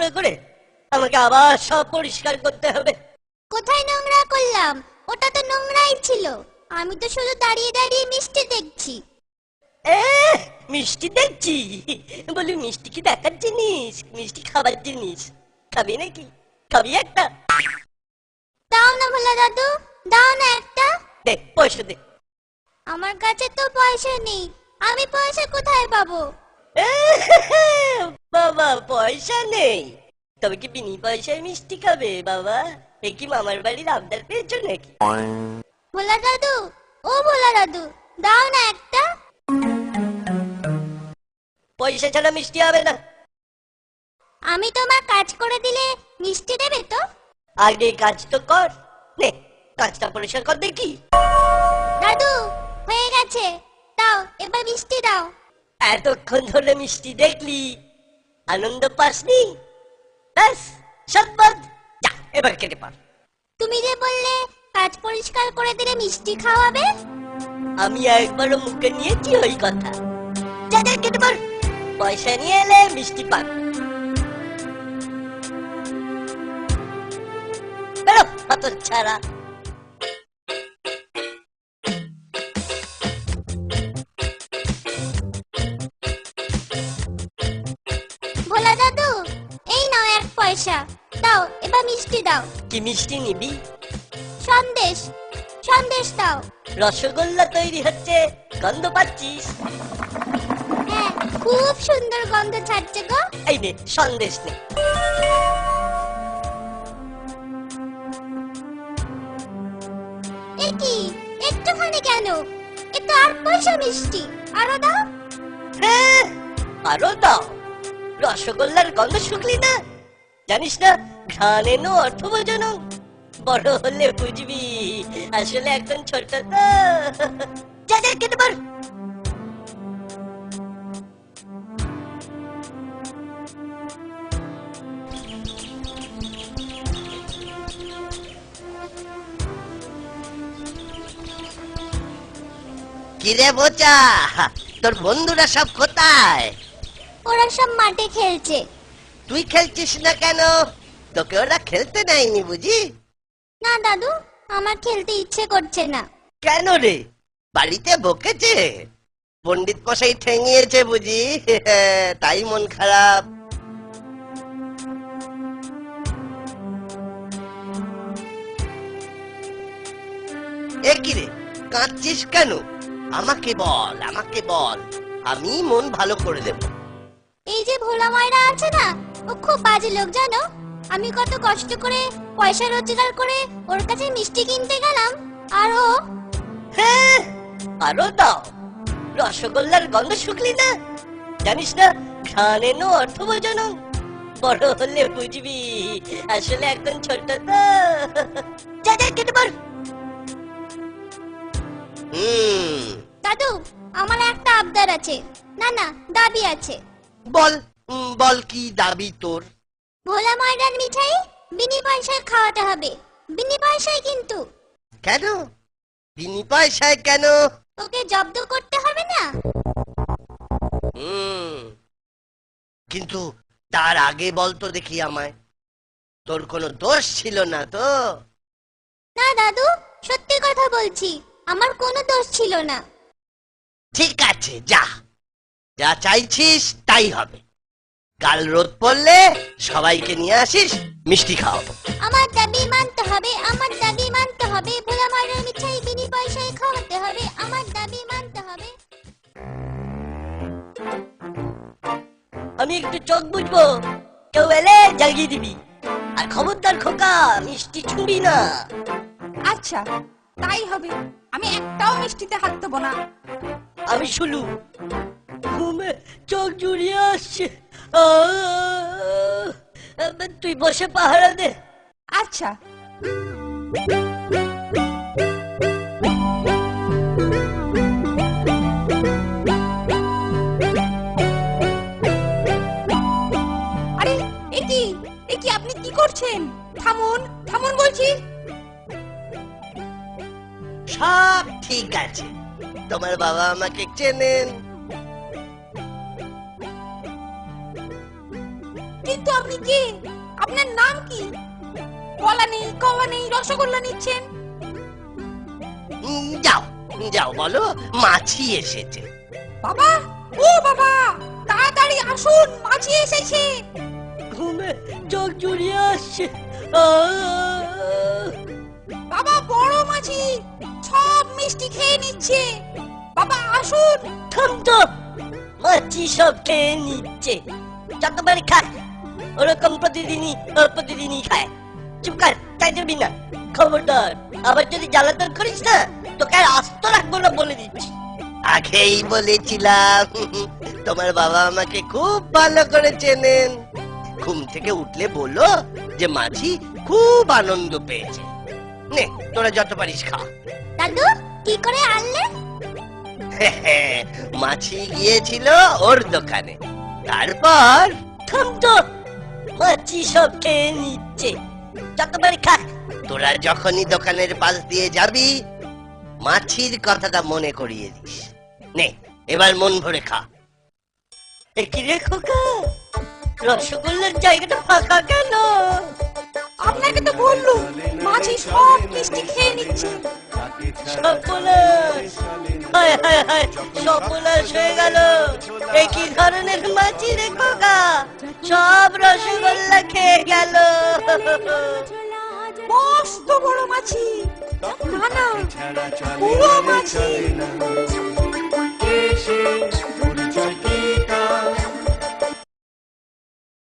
নোংরা করে আমাকে আবার সব পরিষ্কার করতে হবে। কোথায় নোংরা করলাম? ওটা তো নোংরাই ছিল। আমি তো শুধু দাঁড়িয়ে দাঁড়িয়ে মিষ্টি দেখছি। এ মিষ্টি দেখছি? বলি মিষ্টি কি দেখার জিনিস? মিষ্টি খাবার জিনিস। খাবি নাকি? খাবি একটা? দাও না ভোলা দাদু দাও না একটা। দে পয়সা দে। আমার কাছে তো পয়সা নেই। আমি পয়সা কোথায় পাবো? বাবা পয়সা নেই। তবে কি বিনি পয়সায় মিষ্টি খাবে বাবা? এ কি মামার বাড়ির আবদার পেয়েছ নাকি? ভোলা দাদু ও ভোলা দাদু দাও না একটা। পয়সা ছাড়া মিষ্টি হবে না। আমি তোমার কাজ করে দিলে মিষ্টি দেবে তো? আগে কাজ তো কর। নে কাজটা পরিষ্কার কর দেখি। দাদু হয়ে গেছে। দাও এবার মিষ্টি দাও। এতক্ষণ ধরে মিষ্টি দেখলি। আনন্দ পাসনি ব্যাস সৎবাদ যা এবার কেটে পার। তুমি যে বললে কাজ পরিষ্কার করে দিলে মিষ্টি খাওয়াবে? আমি একবারও মুখে নিয়েছি ওই কথা। যা যা কেটে পার। পয়সা নিয়ে এলে মিষ্টি পান। বেরো হাত ছাড়া। ভোলা দাদু এই নাও এক পয়সা। দাও এবার মিষ্টি দাও। কি মিষ্টি নিবি? সন্দেশ সন্দেশ দাও। রসগোল্লা তৈরি হচ্ছে গন্ধ পাচ্ছিস? হ্যাঁ খুব সুন্দর গন্ধ ছাড়ছে গো। এই নে সন্দেশ নে। এ কি একটুখানি কেন? একটু আর পয়সা মিষ্টি। আরও দাও। হ্যাঁ আরও দাও। রসগোল্লার গন্ধ শুকলি না? জানিস না এনো অর্থ বোঝানো বড় হলে বুঝবি, আসলে একদম ছোট তো যা যা পার কিরে বোচা, তোর বন্ধুরা সব কোথায়? ওরা সব মাঠে খেলছে। তুই খেলছিস না কেন? তোকে ওরা খেলতে নেয়নি বুঝি? না দাদু আমার খেলতে ইচ্ছে করছে না। কেন রে? বাড়িতে বকেছে? পণ্ডিত মশাই ঠেঙিয়েছে বুঝি? তাই মন খারাপ। এ কি রে? কাঁদছিস কেন? আমাকে বল আমাকে বল। আমি মন ভালো করে দেবো। এই যে ভোলা ময়রা আছে না ও খুব বাজে লোক জানো? আমি কত কষ্ট করে পয়সা রোজগার করে ওর কাছে মিষ্টি কিনতে গেলাম আর ও হ্যাঁ আরও দাও। রসগোল্লার গন্ধ শুকলি না? জানিস না ঘ্রাণ অর্থ বোঝানো বড় হলে বুঝবি আসলে একদম ছোট তো। যা যা কেটে পার হুম। দাদু আমার একটা আবদার আছে। না না দাবি আছে। বল বল কি দাবি তোর? ভোলা ময়রার মিঠাই বিনি পয়সায় খাওয়াতে হবে। বিনি পয়সায় কিন্তু। কেন? বিনি পয়সায় কেন? ওকে জব্দ করতে হবে না? হুম। কিন্তু তার আগে বল তো দেখি আমায়। তোর কোনো দোষ ছিল না তো? না দাদু সত্যি কথা বলছি। আমার কোনো দোষ ছিল না। ঠিক আছে যা। যা চাইছিস তাই হবে। কাল রোদ পড়লে সবাইকে নিয়ে আসিস মিষ্টি খাওয়াবো। আমার দাবি মানতে হবে আমার দাবি মানতে হবে। ভোলা মিঠাই বিনি পয়সায় খাওয়াতে হবে আমার দাবি মানতে হবে। আমি একটু চোখ বুঝব কেউ এলে জ্বালিয়ে দিবি। আর খবরদার খোকা মিষ্টি ছুঁবি না। আচ্ছা তাই হবে। আমি একটাও মিষ্টিতে হাত দেবো না। আমি শুলু। ঘুমে চোখ জুড়িয়ে আসছে! তুই বসে পাহারা দে। আচ্ছা। আরে এ কি? এ কি আপনি কি করছেন? থামুন থামুন বলছি। সব ঠিক আছে। তোমার বাবা আমাকে চেনেন। কে আপনার নাম কি? কলা নেই কওয়া নেই রসগোল্লা নিচ্ছেন। যাও যাও বলো মাছি এসেছে। বাবা ও বাবা তাড়াতাড়ি আসুন মাছি এসেছে। ঘুমে চোখ জুড়িয়ে আসছে! বাবা বড় মাছি সব মিষ্টি খেয়ে নিচ্ছে। বাবা আসুন। থাম তো মাছি সব খেয়ে নিচ্ছে। যতবার খায় ওরকম প্রতিদিনই ও প্রতিদিনই খায়। চুপ কর তাই যাবি না। খবরদার আবার যদি জ্বালাতন করিস না তোকে আর আস্ত রাখব না বলে দিচ্ছি। আগেই বলেছিলাম তোমার বাবা আমাকে খুব ভালো করে চেনেন। ঘুম থেকে উঠলে বলো যে মাঝি খুব আনন্দ পেয়েছে। নে তোরা যত পারিস খা। দাদু কি করে আনলে? মাছি গিয়েছিল ওর দোকানে। তারপর থাম তো মাছি সব খেয়ে নিচ্ছে যতবার খায় তোরা যখনই দোকানের পাশ দিয়ে যাবি মাছির কথাটা মনে করিয়ে দিস। নে এবার মন ভরে খা। কি রে খোকা রসগোল্লার জায়গাটা ফাঁকা কেন? আপনাকে তো বললুম মাছি সব মিষ্টি খেয়ে নিচ্ছে। হায় হায় হায় সর্বনাশ হয়ে গেল। এ কি ধরনের মাছি রে খোকা? সব রসগোল্লা খেয়ে গেল। মস্ত বড় মাছি। না না পুরো মাছি।